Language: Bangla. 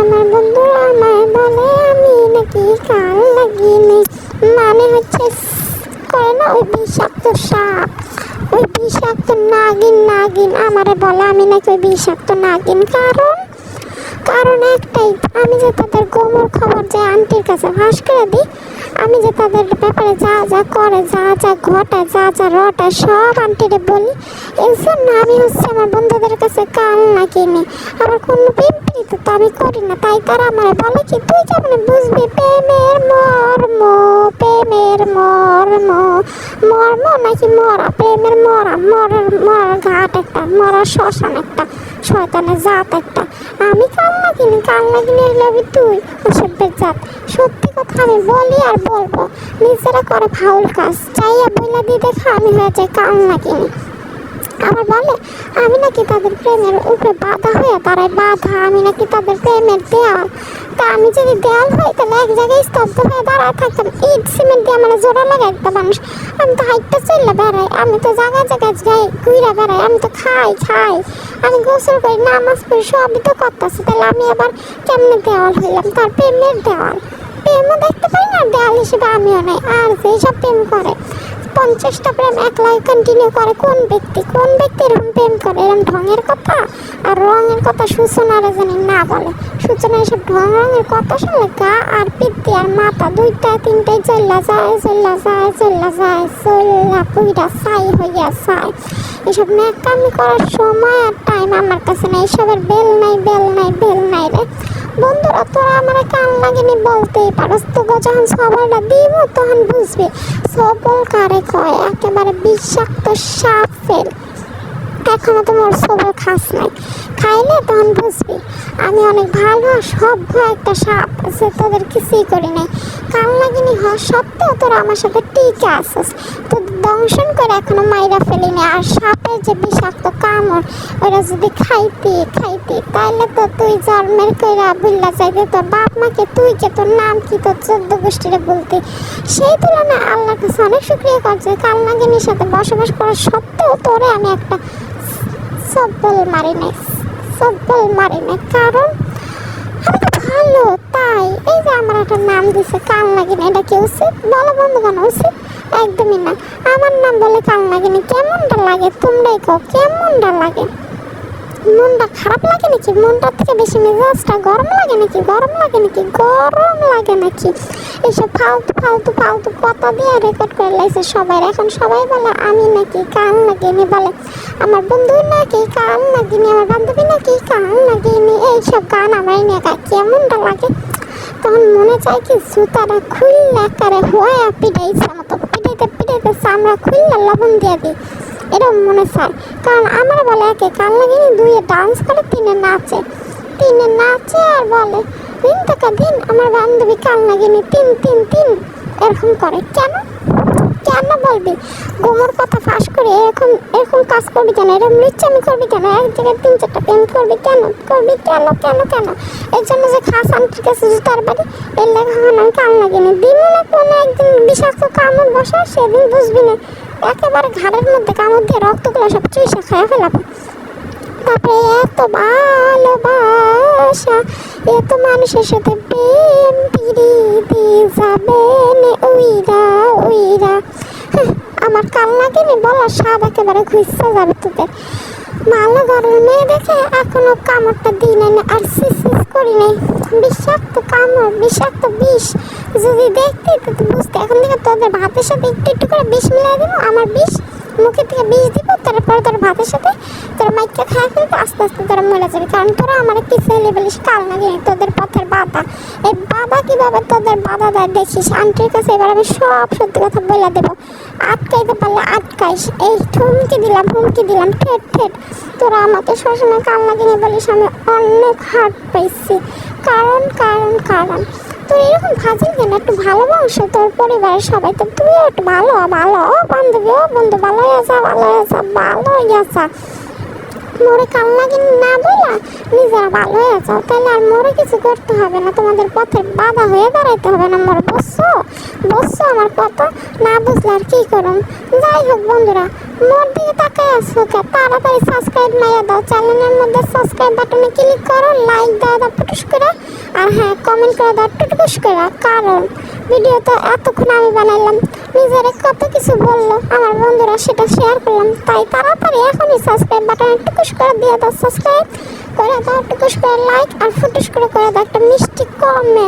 আমার বন্ধুরা আমায় বলে, আমি নাকি কাল লাগিনি। মানে হচ্ছে, করে না ওই বিষাক্ত সাপ। ওই বিষাক্ত নাগিন নাগিন। আমারে বলে, আমি নাকি ওই বিষাক্ত নাগিন। কারণ কারণ একটাই, আমি যে তাদের গোমর খবর যে আন্টির কাছে ফাঁস করে দিই, আমি যে তাদের ব্যাপারে যা যা করে, যা যা ঘটায় যা যা রটায় সব আন্টিরে বলি এই জন্য আমি হচ্ছে আমার বন্ধুদের কাছে কাল না কিনি আবার কোনো বিবৃত তো আমি করি না, তাই তারা আমার বলে কি, তুই যেমন বুঝবি প্রেমের মর্ম প্রেমের মর্ম মর্ম নাকি মরা, প্রেমের মরা, মরার মরার ঘাট একটা, মরার শ্মশান একটা, শয়তানের জাত একটা, আমি কাল লাগিনি কাল লাগিনি লবি তুই, অসভ্যের জাত, সত্যি কথা আমি বলি আর বলব, নিজেরা করে ফাউল কাজ চাইয়া বইলা দিয়ে দেখা, আমি হয়ে যাই কাল লাগিনি আবার বলে, আমি নাকি তাদের প্রেমের উপরে বাধা হয়ে তারাই বাধা, আমি নাকি তাদের প্রেমের দেয়াল। তা আমি যদি দেয়াল হই, তাহলে এক জায়গায় স্তব্ধ হয়ে দাঁড়ায় থাকতাম। ইট, সিমেন্ট দিয়ে আমার জোড়া লাগে একটা মানুষ। আমি তো হাইটটা চললে বেড়াই, আমি তো জায়গায় জায়গায় যাই ঘুরে বেড়াই, আমি তো খাই খাই। আমি গোসল করি, নামাজ পড়ি, সবই তো করতেছি। তাহলে আমি আবার কেমনে দেওয়াল হইলাম? তার প্রেমের দেওয়াল প্রেমও দেখতে পাই না দেওয়াল হিসেবে আমিও নাই। আর যেই সব প্রেম করে পঞ্চাশটা প্রেম একলাই কন্টিনিউ করে। কোন ব্যক্তি কোন ব্যক্তি এরকম প্রেম করে? এরকম ঢঙের কথা? আর রঙের কথা সূচনারা জানি না বলে। সূচনা এসব ঢং, রঙের কথা শুনলে গা আর পিত্তি আর মাথা দুইটা, তিনটাই চল্লা যায় চল্লা যায় চল্লা যায় চল্লা পুইরা ছাই হইয়া ছাই। এসব ন্যাকামি করার সময় আর টাইম আমার কাছে নেই। এসবের বেল নাই বেল নাই বেল নাই রে। বন্ধুরা, তোরা আমার কান লাগেনি বলতেই পারস। তোকে যখন সবারটা দিব, তখন বুঝবি সবল কারে কয়। একেবারে বিষাক্ত সাপ ফেল এখনও তোমার সবল খাস নাই। খাইলে তখন বুঝবি আমি অনেক ভালো, সভ্য একটা সাপ আছে তোদের কিছুই করি নাই। কান লাগিনি হওয়া সত্ত্বেও তোরা আমার সাথে টিকে আসিস তো দংশন করে এখনও মাইরা ফেলিনি। আর সাপের যে বিষাক্ত কামড়, ওরা যদি খাইতি তাহলে তো তুই জন্মের কইরা বুল্লা যাইতে, তোর বাপ মাকে তুই কে, তোর নাম কি, তোর চোদ্দ গোষ্ঠীরে বলতে। সেই তুলনায় আল্লাহর কাছে অনেক শুক্রিয়া করছে কাল নাগিনীর সাথে বসবাস করার সত্ত্বেও তোরে আমি একটা সব্বল মারি নাই, সব্বল মারি নাই। কারণ আমি ভালো, তাই এই যে আমার একটা নাম দিছে কাল লাগিনি এটা কি উচিত? বলো বন্ধুগণ, উচিত? একদমই না। আমার নাম বলে কাল লাগিনি কেমনটা লাগে? তোমরাই কো কেমনটা লাগে? মনটা খারাপ লাগে নাকি? মনটার থেকে বেশি মেজাজটা গরম লাগে নাকি? গরম লাগে নাকি? গরম লাগে নাকি? এইসব ফালতু ফালতু ফালতু কথা দিয়ে রেকর্ড করে লাইছে সবাই। এখন সবাই বলে, আমি নাকি কাল লাগিনি বলে। আমার বন্ধু নাকি কাল লাগিনি আমার বান্ধবী নাকি কাল লাগিনি এইসব গান আমার গায় কেমনটা লাগে? তখন মনে চায় কি জুতাটা খুললে একারে হয়ে পিটাইছে মতো পিটাইতে পিটাইতে চামড়া খুললে লবণ দিয়ে দিই। এরকম মনে চায়। কারণ আমার বলে একে কাল লাগিনি দুইয়ে ডান্স করে, তিনে নাচে। তিনে নাচে আর বলে, দিন টাকা দিন, আমার বান্ধবী কাল লাগিনি তিন তিন তিন। এরকম করে। কেন? কেন বলবি? গোমর কথা ফাঁস করে এরকম এরকম কাজ করবি কেন? এরকম লুচ্চামি করবি কেন? এক জায়গায় তিন, চারটা প্রেম করবি কেন? করবি কেন কেন কেন? এর জন্য যে খাস আন্টির কাছে জুতার বাড়ি, এর লেখা আমি কাল লাগিনি দিনে না? কোনো একদিন বিষাক্ত কামড় বসা সেদিন বুঝবি না। একেবারে ঘাড়ের মধ্যে কামড় দিয়ে রক্তগুলো সব চুইসা খাইয়া ফেলাবো। তারপরে এত ভালোবাসা এত মানুষের সাথে প্রেম পিড়িতে যাবে নে উইরা উইরা। হ্যাঁ, আমার কাল লাগেনি বলার স্বাদ একেবারে ঘুরছে যাবে তোদের। ভালো ঘরের মেয়ে দেখে এখনও কামড়টা দিই না আর সিস করি নাই। বিষাক্ত কামড় বিষাক্ত বিষ। যদি দেখতে, তো বুঝতে, এখন থেকে তোদের ভাতের সাথে একটু একটু করে বিষ মিলাই দেবো, আমার বিষ, মুখের থেকে বিষ দিব, তারপরে তোর ভাতের সাথে তোর মাইকটা খাওয়া ফেলবে আস্তে আস্তে তোরা মরে যাবে, কারণ তোরা আমার একটি ছেলে বলিস কাল না তোদের পথের বাধা। এই বাধা কীভাবে তোদের বাধা দেয় দেখিস? আন্টির কাছে এবার আমি সব সত্যি কথা বলে দেবো। আটকাইতে পারলে আটকাইস, এই হুমকি দিলাম হুমকি দিলাম, ঠেট ঠেট। তোরা আমাকে সবসময় কাল লাগিয়ে বলিস, আমি অনেক হার্ট পাইছি। কারণ কারণ কারণ। তোর এরকম ফাজিল কেন? একটু ভালো তোর পরিবারের সবাই তো তুইও একটু ভালো ভালো। ও বান্ধবী, ও বন্ধু ভালো যা ভালো যা ভালো যা মোরে কাল লাগে না বলা নিজেরা ভালো হয়ে যাও তাহলে আর মোরে কিছু করতে হবে না, তোমাদের পথে বাধা হয়ে দাঁড়াইতে হবে না মোর বসছো বসছো আমার কথা? না বুঝলে আর কি করুন যাই হোক বন্ধুরা মোর দিকে তাকাই আসো কে? তাড়াতাড়ি সাবস্ক্রাইব মাইয়া দাও। চ্যানেলের মধ্যে সাবস্ক্রাইব বাটনে ক্লিক করো লাইক দাও দাও পুটুস করে, আর হ্যাঁ কমেন্ট করে দাও টুটুকুস করে। কারণ ভিডিও তো এতক্ষণ আমি বানাইলাম, নিজের কত কিছু বলল, আমার বন্ধুরা সেটা শেয়ার করলাম। তাই তাড়াতাড়ি এখনই সাবস্ক্রাইব বাটনে টুকুস করে দিয়ে দাও সাবস্ক্রাইব করে দাও টুকুস করে লাইক আর ফুটুস করে করে দাও। একটা মিষ্টি কমে